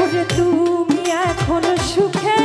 ওরে তুমি এখন সুখে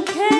okay.